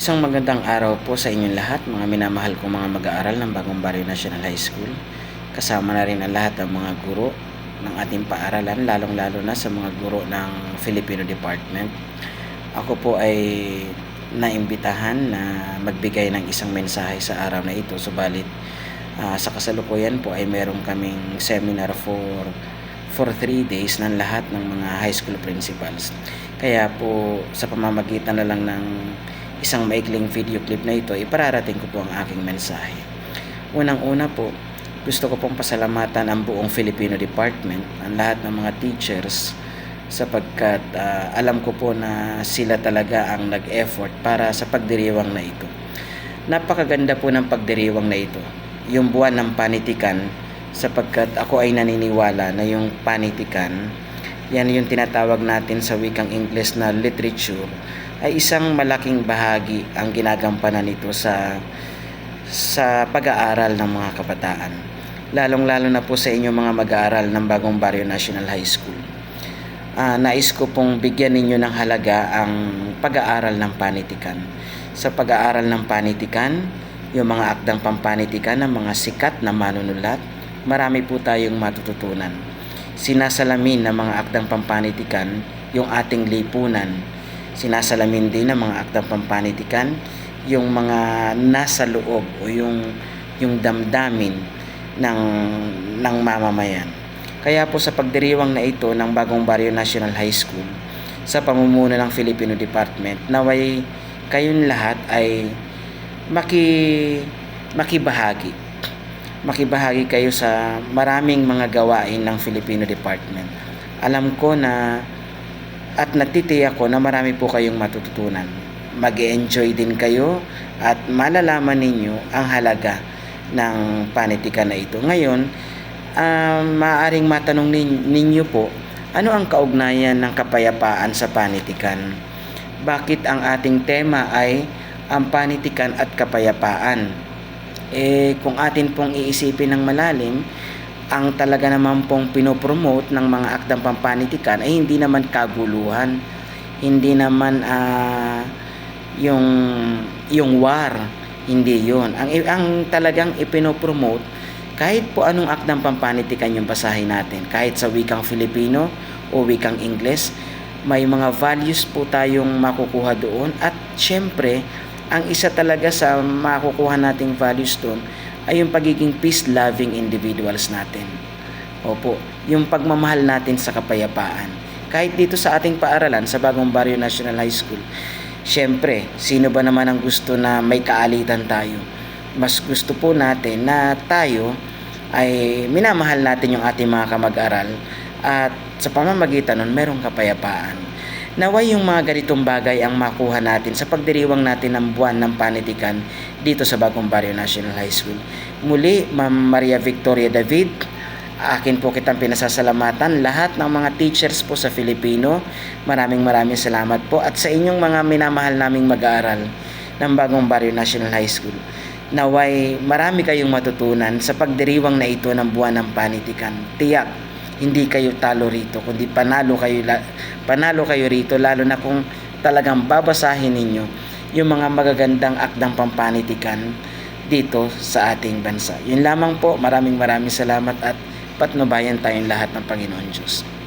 Isang magandang araw po sa inyong lahat, mga minamahal kong mga mag-aaral ng Bagong Barrio National High School. Kasama na rin ang lahat ng mga guro ng ating paaralan, lalong-lalo na sa mga guro ng Filipino Department. Ako po ay naimbitahan na magbigay ng isang mensahe sa araw na ito, subalit ah, sa kasalukuyan po ay meron kaming seminar for for 3 days ng lahat ng mga high school principals. Kaya po sa pamamagitan na lang ng isang maikling video clip na ito, ipararating ko po ang aking mensahe. Unang-una po, gusto ko pong pasalamatan ang buong Filipino Department, ang lahat ng mga teachers, sapagkat ah, alam ko po na sila talaga ang nag-effort para sa pagdiriwang na ito. Napakaganda po ng pagdiriwang na ito. Yung buwan ng panitikan, sapagkat ako ay naniniwala na yung panitikan, yan yung tinatawag natin sa wikang Ingles na literature, ay isang malaking bahagi ang ginagampanan nito sa sa pag-aaral ng mga kabataan. Lalong-lalo na po sa inyo mga mag-aaral ng Bagong Barrio National High School. Ah, nais ko pong bigyan ninyo ng halaga ang pag-aaral ng panitikan. Sa pag-aaral ng panitikan, yung mga akdang pampanitikan ng mga sikat na manunulat, marami po tayong matututunan. Sinasalamin ng mga akdang pampanitikan yung ating lipunan. Sinasalamin din ng mga akdang pampanitikan yung mga nasa loob o yung yung damdamin ng ng mamamayan. Kaya po sa pagdiriwang na ito ng Bagong Barrio National High School sa pamumuno ng Filipino Department naway kayong lahat ay maki makibahagi. Makibahagi kayo sa maraming mga gawain ng Filipino Department. Alam ko na at natitiyak ko na marami po kayong matututunan. mag enjoy din kayo at malalaman ninyo ang halaga ng panitikan na ito. Ngayon, um, maaaring matanong nin- ninyo po, ano ang kaugnayan ng kapayapaan sa panitikan? Bakit ang ating tema ay ang panitikan at kapayapaan? Eh, kung atin pong iisipin ng malalim, ang talaga naman pong pinopromote ng mga akdang pampanitikan ay hindi naman kaguluhan, hindi naman ah, yung yung war, hindi yon. Ang ang talagang ipinopromote kahit po anong akdang pampanitikan yung basahin natin, kahit sa wikang Filipino o wikang Ingles, may mga values po tayong makukuha doon. At syempre, ang isa talaga sa makukuha nating values doon ay yung pagiging peace-loving individuals natin. Opo, yung pagmamahal natin sa kapayapaan. Kahit dito sa ating paaralan, sa Bagong Barrio National High School, syempre, sino ba naman ang gusto na may kaalitan tayo? Mas gusto po natin na tayo ay minamahal natin yung ating mga kamag-aral at sa pamamagitan nun, merong kapayapaan. Naway yung mga ganitong bagay ang makuha natin sa pagdiriwang natin ng buwan ng panitikan dito sa Bagong Barrio National High School. Muli, Ma'am Maria Victoria David, akin po kitang pinasasalamatan lahat ng mga teachers po sa Filipino. Maraming maraming salamat po at sa inyong mga minamahal naming mag-aaral ng Bagong Barrio National High School. Naway marami kayong matutunan sa pagdiriwang na ito ng buwan ng panitikan. Tiyak, hindi kayo talo rito, kundi panalo kayo, panalo kayo rito, lalo na kung talagang babasahin ninyo yung mga magagandang akdang pampanitikan dito sa ating bansa. Yun lamang po, maraming maraming salamat at patnubayan tayong lahat ng Panginoon Diyos.